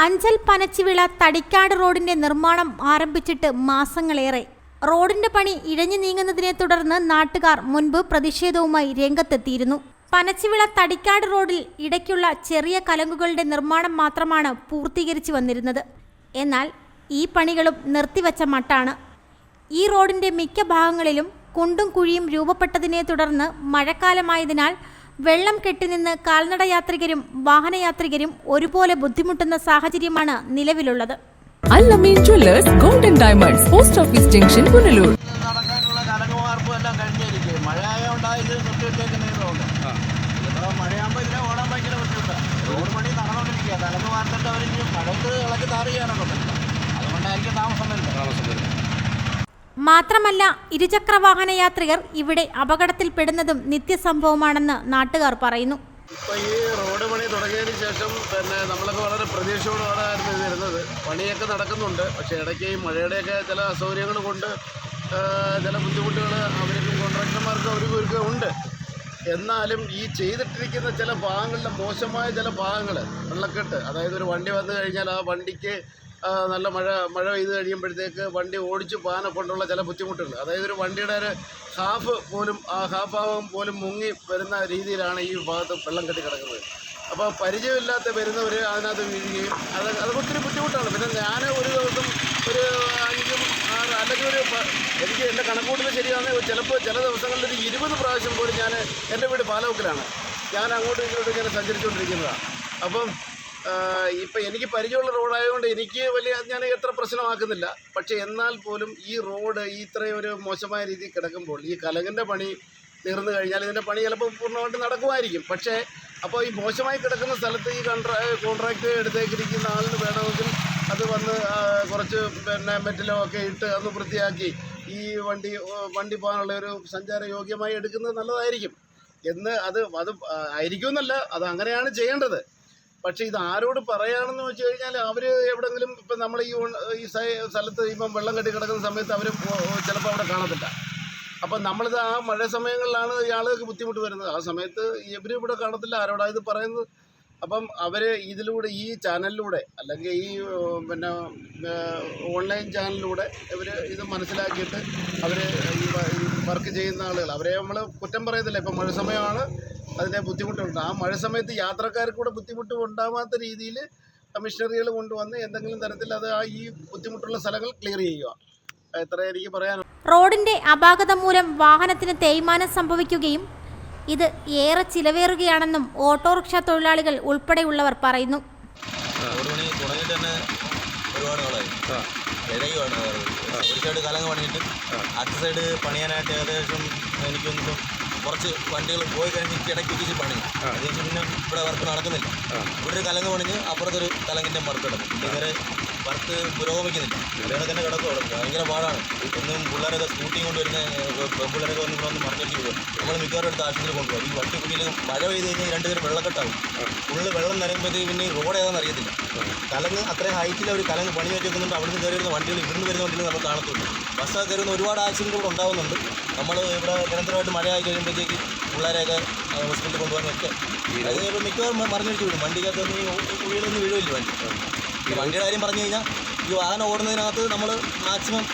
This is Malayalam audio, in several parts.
അഞ്ചൽ പനച്ചിവിള തടിക്കാട് റോഡിന്റെ നിർമ്മാണം ആരംഭിച്ചിട്ട് മാസങ്ങളേറെ. റോഡിന്റെ പണി ഇഴഞ്ഞു നീങ്ങുന്നതിനെ തുടർന്ന് നാട്ടുകാർ മുൻപ് പ്രതിഷേധവുമായി രംഗത്തെത്തിയിരുന്നു. പനച്ചിവിള തടിക്കാട് റോഡിൽ ഇടയ്ക്കുള്ള ചെറിയ കലങ്കുകളുടെ നിർമ്മാണം മാത്രമാണ് പൂർത്തീകരിച്ചു വന്നിരുന്നത്. എന്നാൽ ഈ പണികളും നിർത്തിവച്ച മട്ടാണ്. ഈ റോഡിന്റെ മിക്ക ഭാഗങ്ങളിലും കുണ്ടും കുഴിയും രൂപപ്പെട്ടതിനെ തുടർന്ന് മഴക്കാലമായതിനാൽ വെള്ളം കെട്ടിനിന്ന് കാൽനട യാത്രികരും വാഹനയാത്രികരും ഒരുപോലെ ബുദ്ധിമുട്ടുന്ന സാഹചര്യമാണ് നിലവിലുള്ളത്. Allameen jewellers golden diamonds post office junction Punalur. നടക്കാനുള്ള കലങ്ങുവാർപ്പും എല്ലാം കഴിഞ്ഞിരിക്കും മഴ ഇത് നിർത്തിയിട്ടേക്കുന്ന റോഡ് മഴയാകുമ്പോൾ ഇതിനെ ഓടാൻ ഭയങ്കര ബുദ്ധിമുട്ടാണ് റോഡ് പണി നടന്നുകൊണ്ടിരിക്കുക അവർ ഇനി മഴത്ത് ഇളക്കി താറ് ചെയ്യാനൊക്കെ പറ്റില്ല അതുകൊണ്ടായിരിക്കും താമസം വരുന്നത്. താമസം വരുന്നത്. മാത്രമല്ല ഇരുചക്ര വാഹന യാത്രികർ ഇവിടെ അപകടത്തിൽപ്പെടുന്നതും നിത്യസംഭവമാണെന്ന് നാട്ടുകാർ പറയുന്നു. ഇപ്പോൾ ഈ റോഡ് പണി തുടങ്ങിയതിന് ശേഷം പിന്നെ നമ്മളൊക്കെ വളരെ പ്രതീക്ഷയോടെയാണ് ഇത് വരുന്നത്. പണിയൊക്കെ നടക്കുന്നുണ്ട്. പക്ഷേ ഇടയ്ക്ക് ഈ മഴയുടെയൊക്കെ ചില അസൗകര്യങ്ങൾ കൊണ്ട് ചില ബുദ്ധിമുട്ടുകൾ അവർക്കും കോൺട്രാക്ടർമാർക്കും അവർക്കും ഒരുക്കുക ഉണ്ട്. എന്നാലും ഈ ചെയ്തിട്ടിരിക്കുന്ന ചില ഭാഗങ്ങളിലെ മോശമായ ചില ഭാഗങ്ങൾ വെള്ളക്കെട്ട് അതായത് ഒരു വണ്ടി വന്നു കഴിഞ്ഞാൽ ആ വണ്ടിക്ക് നല്ല മഴ മഴ പെയ്ത് കഴിയുമ്പോഴത്തേക്ക് വണ്ടി ഓടിച്ചു പോകാനെ കൊണ്ടുള്ള ചില ബുദ്ധിമുട്ടുകൾ. അതായത് ഒരു വണ്ടിയുടെ ഒരു ഹാഫ് പോലും ആ ഹാഫ് ഭാഗം പോലും മുങ്ങി വരുന്ന രീതിയിലാണ് ഈ ഭാഗത്ത് വെള്ളം കെട്ടി കിടക്കുന്നത്. അപ്പോൾ പരിചയമില്ലാത്ത വരുന്നവർ അതിനകത്ത് വീഴുകയും അത് അത് ഒത്തിരി ബുദ്ധിമുട്ടാണ്. പിന്നെ ഞാൻ ഒരു ദിവസം ഒരു അഞ്ചും ആറ് അല്ലെങ്കിൽ ഒരു എനിക്ക് എന്റെ കണക്കൂട്ടൽ ശരിയാണ്. ചിലപ്പോൾ ചില ദിവസങ്ങളിൽ ഒരു ഇരുപത് പ്രാവശ്യം പോലും ഞാൻ എന്റെ വീട് പാലവക്കിലാണ് ഞാൻ അങ്ങോട്ടും ഇങ്ങോട്ടും ഇങ്ങനെ സഞ്ചരിച്ചുകൊണ്ടിരിക്കുന്നതാണ്. അപ്പം ഇപ്പം എനിക്ക് പരിചയമുള്ള റോഡായതുകൊണ്ട് എനിക്ക് വലിയ ഞാൻ എത്ര പ്രശ്നമാക്കുന്നില്ല. പക്ഷേ എന്നാൽ പോലും ഈ റോഡ് ഇത്രയും ഒരു മോശമായ രീതിയിൽ കിടക്കുമ്പോൾ ഈ കലകിന്റെ പണി തീർന്നു കഴിഞ്ഞാൽ ഇതിന്റെ പണി ചിലപ്പോൾ പൂർണമായിട്ട് നടക്കുമായിരിക്കും. പക്ഷേ അപ്പോൾ ഈ മോശമായി കിടക്കുന്ന സ്ഥലത്ത് ഈ കൺട്രാ കോൺട്രാക്ട് എടുത്തേക്കിരിക്കുന്ന ആളിന് വേണമെങ്കിൽ അത് വന്ന് കുറച്ച് പിന്നെ മെറ്റലോ ഒക്കെ ഇട്ട് അന്ന് വൃത്തിയാക്കി ഈ വണ്ടി വണ്ടി പോകാനുള്ള ഒരു സഞ്ചാര യോഗ്യമായി എടുക്കുന്നത് നല്ലതായിരിക്കും. എന്ന് അത് അത് ആയിരിക്കുമെന്നല്ല അത് അങ്ങനെയാണ് ചെയ്യേണ്ടത്. പക്ഷേ ഇത് ആരോട് പറയാണെന്ന് വെച്ച് കഴിഞ്ഞാൽ അവർ എവിടെങ്കിലും ഇപ്പം നമ്മൾ ഈ ഈ സ്ഥലത്ത് ഇപ്പം വെള്ളം കെട്ടി കിടക്കുന്ന സമയത്ത് അവർ ചിലപ്പോൾ അവിടെ കാണത്തില്ല. അപ്പം നമ്മളിത് ആ മഴ സമയങ്ങളിലാണ് ഈ ആളുകൾക്ക് ബുദ്ധിമുട്ട് വരുന്നത്. ആ സമയത്ത് ഇവരും ഇവിടെ കാണത്തില്ല. ആരോടാ ഇത് പറയുന്നത്? അപ്പം അവർ ഇതിലൂടെ ഈ ചാനലിലൂടെ അല്ലെങ്കിൽ ഈ പിന്നെ ഓൺലൈൻ ചാനലിലൂടെ ഇവർ ഇത് മനസ്സിലാക്കിയിട്ട് അവർ വർക്ക് ചെയ്യുന്ന ആളുകൾ അവരെ നമ്മൾ കുറ്റം പറയത്തില്ല. ഇപ്പം മഴ സമയമാണ്. അതിന്റെ ബുദ്ധിമുട്ടുണ്ട്. ആ മഴ സമയത്ത് യാത്രക്കാർക്ക് കൂടെ ബുദ്ധിമുട്ട് ഉണ്ടാവാത്ത രീതിയിൽ കമ്മീഷണറികൾ കൊണ്ടുവന്ന് എന്തെങ്കിലും തരത്തിൽ അത് ആ ഈ ബുദ്ധിമുട്ടുള്ള സ്ഥലങ്ങൾ ക്ലിയർ ചെയ്യുക. എത്ര എനിക്ക് പറയാനുള്ളത് റോഡിന്റെ അപാകത മൂലം വാഹനത്തിന് തേയ്മാനം സംഭവിക്കുകയും ഇത് ഏറെ ചിലവേറുകയാണെന്നും ഓട്ടോറിക്ഷ തൊഴിലാളികൾ ഉൾപ്പെടെയുള്ളവർ പറയുന്നു. ഒരുപാട് നാളായി ഒരു സൈഡ് കലങ്ങ് പണിയിട്ട് അടുത്ത സൈഡ് പണിയാനായിട്ട് ഏകദേശം എനിക്കൊന്നും കുറച്ച് വണ്ടികൾ പോയി കഴിഞ്ഞ് ഇടയ്ക്ക് ഇച്ചിരി പണി. അതിന് പിന്നെ ഇവിടെ വർക്ക് നടക്കുന്നില്ല. ഇവിടെ ഒരു കലങ്ങ് പണിഞ്ഞ് അപ്പുറത്തൊരു കലങ്ങിന്റെ വർക്ക് കിടക്കും ഇതുവരെ വർക്ക് പുരോഗമിക്കുന്നില്ല. ഇവിടെ തന്നെ കിടക്കും അവിടെ. ഭയങ്കര പാടാണ്. ഒന്നും പിള്ളേരൊക്കെ സ്കൂട്ടിയും കൊണ്ട് വരുന്ന പെൺപിള്ളേരൊക്കെ വന്ന് ഇവിടെ മറിഞ്ഞിട്ട് പോകും നമ്മൾ മിക്കവാറും എടുത്ത് ആശുപത്രി കൊണ്ടുപോകും. ഈ വട്ടിക്കുള്ളിൽ മഴ പെയ്ത് കഴിഞ്ഞാൽ രണ്ട് പേര് വെള്ളക്കെട്ടാവും. ഫുള്ള് വെള്ളം നിറയുമ്പോഴത്തേക്ക് പിന്നെ റോഡ് ഏതാണെന്ന് അറിയത്തില്ല. കലങ്ങ് അത്രയും ഹൈറ്റിൽ അവർ കലങ്ങ് പണി വെച്ചേക്കുന്നുണ്ട് അവിടുന്ന് കയറി വരുന്ന വണ്ടികൾ ഇവിടുന്ന് വരുന്ന വണ്ടികൾ നമുക്ക് കാണത്തുള്ളൂ. ബസ്സൊക്കെ കയറുന്ന ഒരുപാട് ആക്സിഡന്റ് ഇവിടെ ഉണ്ടാകുന്നുണ്ട് നമ്മൾ ഇവിടെ നിരന്തരമായിട്ട് മഴയായി കഴിയുമ്പോഴത്തേക്ക് പിള്ളേരെയൊക്കെ ഹോസ്പിറ്റലിൽ കൊണ്ടുപോകാനൊക്കെ. അത് ഇപ്പോൾ മിക്കവാറും മറിഞ്ഞടിച്ച് വണ്ടിക്കകത്ത് വണ്ടിക്കകത്തൊന്നും ഈ ഉള്ളിലൊന്നും വീഴുമില്ല വണ്ടി. വണ്ടിയുടെ കാര്യം പറഞ്ഞു കഴിഞ്ഞാൽ ഈ വാഹനം ഓടുന്നതിനകത്ത് നമ്മൾ മാക്സിമം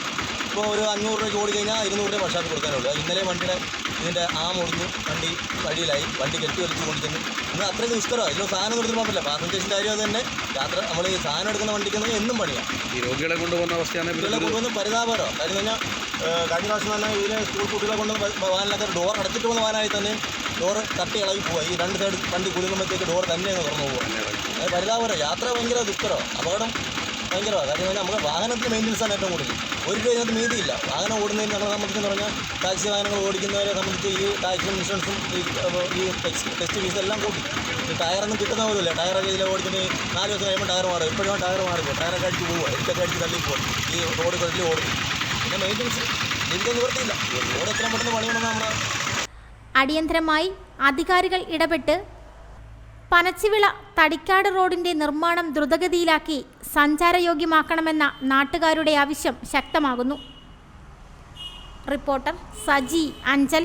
ഇപ്പോൾ ഒരു അഞ്ഞൂറ് രൂപയ്ക്ക് ഓടി കഴിഞ്ഞാൽ ഇരുന്നൂറ് രൂപ വർഷാപ്പ് കൊടുക്കാനുള്ളൂ. ഇന്നലെ വണ്ടിയുടെ ഇതിന്റെ ആം ഒടിഞ്ഞു. വണ്ടി വഴിയിലായി. വണ്ടി കെട്ടി വലിച്ചു കൊണ്ടിരിക്കുന്നു ഇന്ന് അത്രയും ദുഷ്കരമാണ് ഇതിൽ സാധനം കൊടുത്തിട്ട് പറ്റില്ല. പാസഞ്ചേഴ്സിന്റെ കാര്യം അത് തന്നെ. യാത്ര നമ്മൾ ഈ സാധനം എടുക്കുന്ന വണ്ടിക്ക് എന്നും പണിയാണ് ഈ രോഗികളെ കൊണ്ടുപോകുന്ന അവസ്ഥയാണ് കുട്ടികളെ കൊണ്ടുവന്ന് പരിതാപകരമാണ് കാര്യം കഴിഞ്ഞാൽ കഴിഞ്ഞ പ്രാവശ്യം തന്നെ ഇതിലെ സ്കൂൾ കുട്ടികളെ കൊണ്ട് വാഹനത്തിനകത്ത് ഡോർ അടച്ചിട്ട് പോകുന്ന വാനായി തന്നെ. ഡോർ തട്ടി ഇളകി പോവുക ഈ രണ്ട് സൈഡ് വണ്ടി കുലുങ്ങുമ്പോഴത്തേക്ക് ഡോർ തന്നെ അങ്ങ് തുറന്നു പോകുക പരിതാപകരം യാത്ര ഭയങ്കര ദുഃഖരോ അപകടം ഭയങ്കരമാണ് കാര്യം പറഞ്ഞാൽ നമ്മുടെ വാഹനത്തിന് മെയിന്റനൻസ് ആണ് ഏറ്റവും കൂടുതൽ ഒരു രൂപ ഇതിനകത്ത് ഇല്ല വാഹനം ഓടുന്നതിന് നമ്മളെ സംബന്ധിച്ചെന്ന് പറഞ്ഞാൽ ടാക്സി വാഹനങ്ങൾ ഓടിക്കുന്നവരെ സംബന്ധിച്ച് ഈ ടാക്സും ഇൻഷുറൻസും ഈ ഈ ടെസ്റ്റ് ഫീസ് എല്ലാം കൂട്ടി. ഈ ടയറൊന്നും കിട്ടുന്ന പോലുമില്ല. ടയറൊക്കെ ഇതിൽ ഓടിച്ചിട്ട് നാല് ദിവസം കഴിയുമ്പോൾ ടയർ മാറും. ഇപ്പോഴും ടയർ മാറിപ്പോ ടയറൊക്കെ അടിച്ച് പോവുക ഇതൊക്കെ അടിച്ച് തള്ളി പോകും ഈ റോഡ് തള്ളി ഓടും. പിന്നെ മെയിന്റനൻസ് ഇതിന്റെ നിവൃത്തിയില്ല റോഡ് എത്ര പെട്ടെന്ന് പണിയണമെന്ന് നമ്മുടെ അടിയന്തരമായി അധികാരികൾ ഇടപെട്ട് പനച്ചിവിള തടിക്കാട് റോഡിന്റെ നിർമ്മാണം ദ്രുതഗതിയിലാക്കി സഞ്ചാരയോഗ്യമാക്കണമെന്ന നാട്ടുകാരുടെ ആവശ്യം ശക്തമാകുന്നു. റിപ്പോർട്ടർ സജി അഞ്ചൽ.